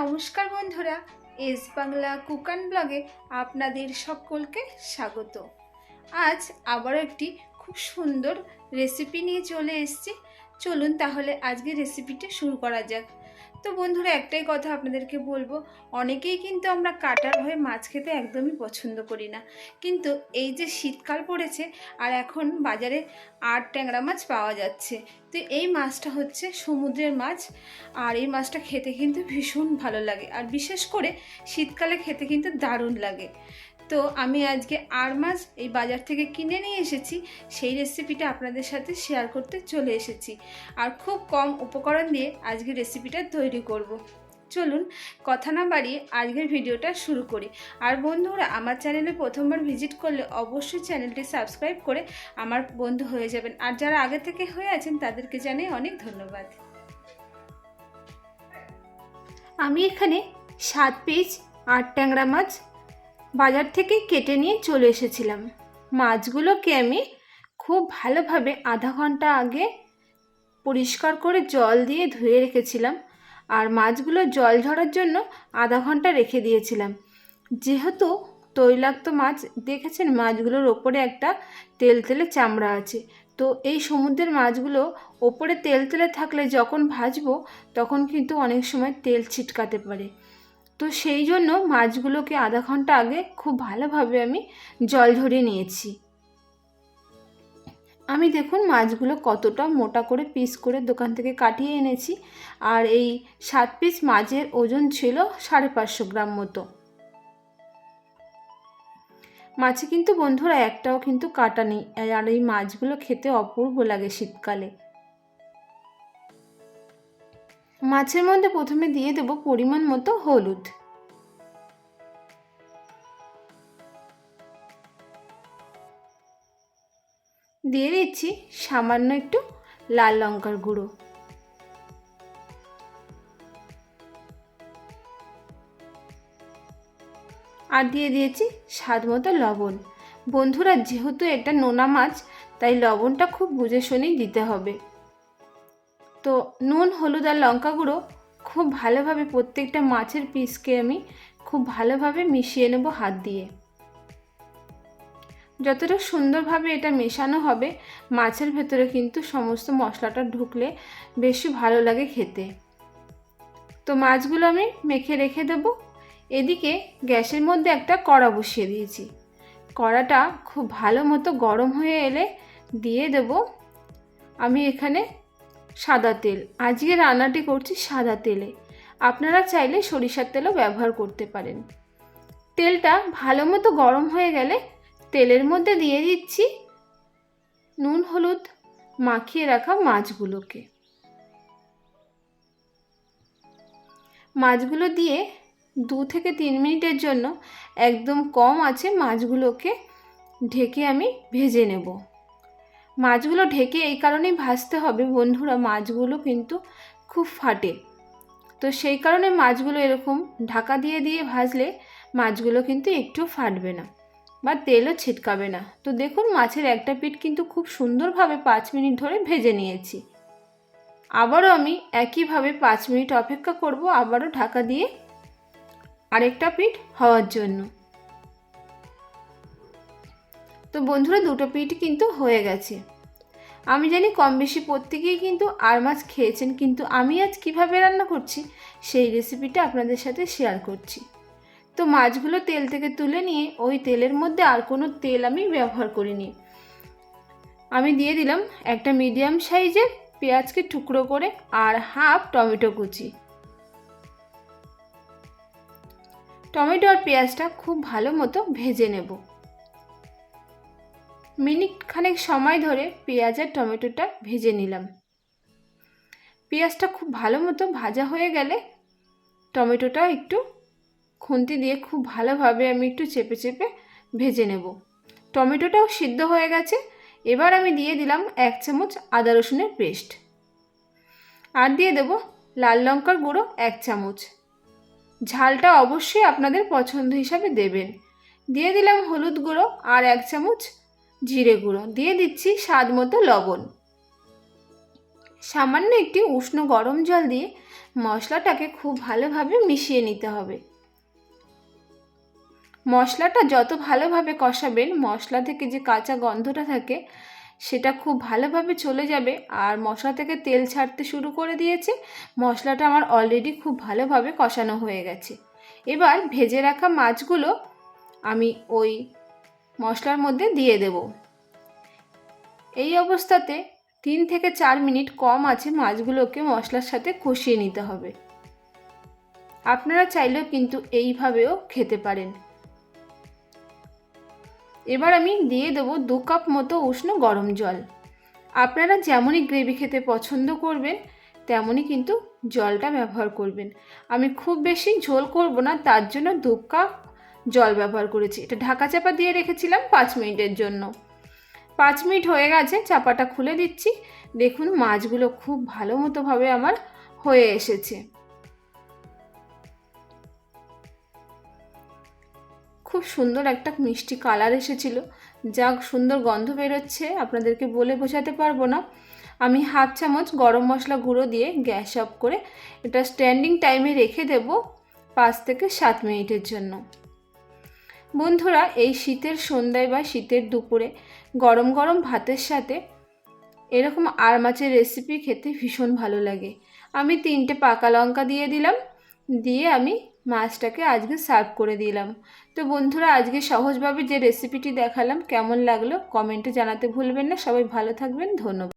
নমস্কার বন্ধুরা, এস বাংলা কুকান ব্লগে আপনাদের সকলকে স্বাগত। আজ আবার একটি খুব সুন্দর রেসিপি নিয়ে চলে এসেছি। চলুন তাহলে আজকে রেসিপিটা শুরু করা যাক। তো বন্ধুরা একটাই কথা আপনাদেরকে বলব, অনেকেই কিন্তু আমরা কাটার হয়ে মাছ খেতে একদমই পছন্দ করি না। কিন্তু এই যে শীতকাল পড়েছে আর এখন বাজারে আর ট্যাংরা মাছ পাওয়া যাচ্ছে, তো এই মাছটা হচ্ছে সমুদ্রের মাছ আর এই মাছটা খেতে কিন্তু ভীষণ ভালো লাগে। আর বিশেষ করে শীতকালে খেতে কিন্তু দারুণ লাগে। তো আমি আজকে আর মাছ এই বাজার থেকে কিনে নিয়ে এসেছি, সেই রেসিপিটা আপনাদের সাথে শেয়ার করতে চলে এসেছি। আর খুব কম উপকরণ দিয়ে আজকে রেসিপিটা তৈরি করব। চলুন কথা না বাড়িয়ে আজকের ভিডিওটা শুরু করি। আর বন্ধুরা, আমার চ্যানেলে প্রথমবার ভিজিট করলে অবশ্যই চ্যানেলটি সাবস্ক্রাইব করে আমার বন্ধু হয়ে যাবেন। আর যারা আগে থেকে হয়ে আছেন, তাদেরকে জানাই অনেক ধন্যবাদ। আমি এখানে সাত পিস আট ট্যাংরা মাছ বাজার থেকে কেটে নিয়ে চলে এসেছিলাম। মাছগুলোকে আমি খুব ভালোভাবে আধা ঘণ্টা আগে পরিষ্কার করে জল দিয়ে ধুয়ে রেখেছিলাম আর মাছগুলো জল ঝরার জন্য আধা ঘণ্টা রেখে দিয়েছিলাম। যেহেতু তৈলাক্ত মাছ, দেখেছেন মাছগুলোর ওপরে একটা তেল তেলে চামড়া আছে। তো এই সমুদ্রের মাছগুলো ওপরে তেল তেলে থাকলে যখন ভাজবো, তখন কিন্তু অনেক সময় তেল ছিটকাতে পারে। তো সেই জন্য মাছগুলোকে আধা ঘণ্টা আগে খুব ভালোভাবে আমি জল ঝরিয়ে নিয়েছি। আমি দেখুন মাছগুলো কতটা মোটা করে পিস করে দোকান থেকে কাটিয়ে এনেছি। আর এই সাত পিস মাছের ওজন ছিল সাড়ে পাঁচশো গ্রাম মতো। মাছে কিন্তু বন্ধুরা একটাও কিন্তু কাটা নেই। আর এই মাছগুলো খেতে অপূর্ব লাগে শীতকালে। মাছের মধ্যে প্রথমে দিয়ে দেব পরিমাণ মতো হলুদ। দিয়ে দিচ্ছি সামান্য একটু লাল লঙ্কার গুঁড়ো। আর দিয়ে দিয়েছি স্বাদ মতো লবণ। বন্ধুরা, যেহেতু এটা নোনা মাছ, তাই লবণটা খুব বুঝে শুনেই দিতে হবে। তো নুন, হলুদ আর লঙ্কা গুঁড়ো খুব ভালোভাবে প্রত্যেকটা মাছের পিসকে আমি খুব ভালোভাবে মিশিয়ে নেব হাত দিয়ে। যতটা সুন্দরভাবে এটা মেশানো হবে, মাছের ভেতরে কিন্তু সমস্ত মশলাটা ঢুকলে বেশি ভালো লাগে খেতে। তো মাছগুলো আমি মেখে রেখে দেবো। এদিকে গ্যাসের মধ্যে একটা কড়া বসিয়ে দিয়েছি। কড়াটা খুব ভালো মতো গরম হয়ে এলে দিয়ে দেব। আমি এখানে সাদা তেল। আজকে রান্নাটি করছি সাদা তেলে। আপনারা চাইলে সরিষার তেলও ব্যবহার করতে পারেন। তেলটা ভালো মতো গরম হয়ে গেলে তেলের মধ্যে দিয়ে দিচ্ছি নুন, হলুদ, মাখিয়ে রাখা মাছগুলোকে। মাছগুলো দিয়ে দু থেকে তিন মিনিটের জন্য একদম কম আছে মাছগুলোকে ঢেকে আমি ভেজে নেব। মাছগুলো ঢেকে এই কারণেই ভাজতে হবে। বন্ধুরা, মাছগুলো কিন্তু খুব ফাটে। তো সেই কারণে মাছগুলো এরকম ঢাকা দিয়ে দিয়ে ভাজলে মাছগুলো কিন্তু একটু ফাটবে না বা তেলও ছিটকাবে না। তো দেখুন, মাছের একটা পিঠ কিন্তু খুব সুন্দরভাবে পাঁচ মিনিট ধরে ভেজে নিয়েছি। আবারও আমি একইভাবে পাঁচ মিনিট অপেক্ষা করব আবারও ঢাকা দিয়ে আরেকটা পিঠ হওয়ার জন্য। তো বন্ধুরা, দুটো পিঠ কিন্তু হয়ে গেছে। আমি জানি কম বেশি প্রত্যেকেই কিন্তু আর মাছ খেয়েছেন, কিন্তু আমি আজ কীভাবে রান্না করছি সেই রেসিপিটা আপনাদের সাথে শেয়ার করছি। তো মাছগুলো তেল থেকে তুলে নিয়ে ওই তেলের মধ্যে আর কোনো তেল আমি ব্যবহার করিনি। আমি দিয়ে দিলাম একটা মিডিয়াম সাইজের পেঁয়াজকে টুকরো করে আর হাফ টমেটো কুচি। টমেটো আর পেঁয়াজটা খুব ভালো মতো ভেজে নেব। মিনিট খানেক সময় ধরে পেঁয়াজ আর টমেটোটা ভেজে নিলাম। পেঁয়াজটা খুব ভালো মতো ভাজা হয়ে গেলে টমেটোটা একটু খুন্তি দিয়ে খুব ভালোভাবে আমি একটু চেপে চেপে ভেজে নেব। টমেটোটাও সিদ্ধ হয়ে গেছে, এবার আমি দিয়ে দিলাম এক চামচ আদা রসুনের পেস্ট। আর দিয়ে দেব লাল লঙ্কার গুঁড়ো এক চামচ। ঝালটা অবশ্যই আপনাদের পছন্দ হিসাবে দেবেন। দিয়ে দিলাম হলুদ গুঁড়ো আর এক চামচ জিরে গুঁড়ো, দিয়ে দিচ্ছি স্বাদ মতো লবণ। সামান্য একটি উষ্ণ গরম জল দিয়ে মশলাটাকে খুব ভালোভাবে মিশিয়ে নিতে হবে। মশলাটা যত ভালোভাবে কষাবেন, মশলা থেকে যে কাঁচা গন্ধটা থাকে, সেটা খুব ভালোভাবে চলে যাবে। আর মশলা থেকে তেল ছাড়তে শুরু করে দিয়েছে, মশলাটা আমার অলরেডি খুব ভালোভাবে কষানো হয়ে গেছে। এবার ভেজে রাখা মাছগুলো আমি ওই মশলার মধ্যে দিয়ে দেব। এই অবস্থাতে তিন থেকে চার মিনিট কম আছে মাছগুলোকে মশলার সাথে কষিয়ে নিতে হবে। আপনারা চাইলেও কিন্তু এইভাবেও খেতে পারেন। এবার আমি দিয়ে দেবো দু কাপ মতো উষ্ণ গরম জল। আপনারা যেমনই গ্রেভি খেতে পছন্দ করবেন, তেমনই কিন্তু জলটা ব্যবহার করবেন। আমি খুব বেশি ঝোল করব না, তার জন্য দু কাপ জল ব্যবহার করেছি। এটা ঢাকা চাপা দিয়ে রেখেছিলাম পাঁচ মিনিটের জন্য। পাঁচ মিনিট হয়ে গেছে, চাপাটা খুলে দিচ্ছি। দেখুন, মাছগুলো খুব ভালো মতোভাবে আমার হয়ে এসেছে। খুব সুন্দর একটা মিষ্টি কালার এসেছিল। যা সুন্দর গন্ধ বেরোচ্ছে, আপনাদেরকে বলে বোঝাতে পারব না। আমি হাফ চামচ গরম মশলা গুঁড়ো দিয়ে গ্যাস অফ করে এটা স্ট্যান্ডিং টাইমে রেখে দেব পাঁচ থেকে সাত মিনিটের জন্য। বন্ধুরা, এই শীতের সন্ধ্যায় বা শীতের দুপুরে গরম গরম ভাতের সাথে এরকম আর মাছের রেসিপি খেতে ভীষণ ভালো লাগে। আমি তিনটে পাকা লঙ্কা দিয়ে দিলাম, দিয়ে আমি মাছটাকে আজকে সার্ভ করে দিলাম। তো বন্ধুরা, আজকে সহজভাবে যে রেসিপিটি দেখালাম, কেমন লাগল কমেন্টে জানাতে ভুলবেন না। সবাই ভালো থাকবেন, ধন্যবাদ।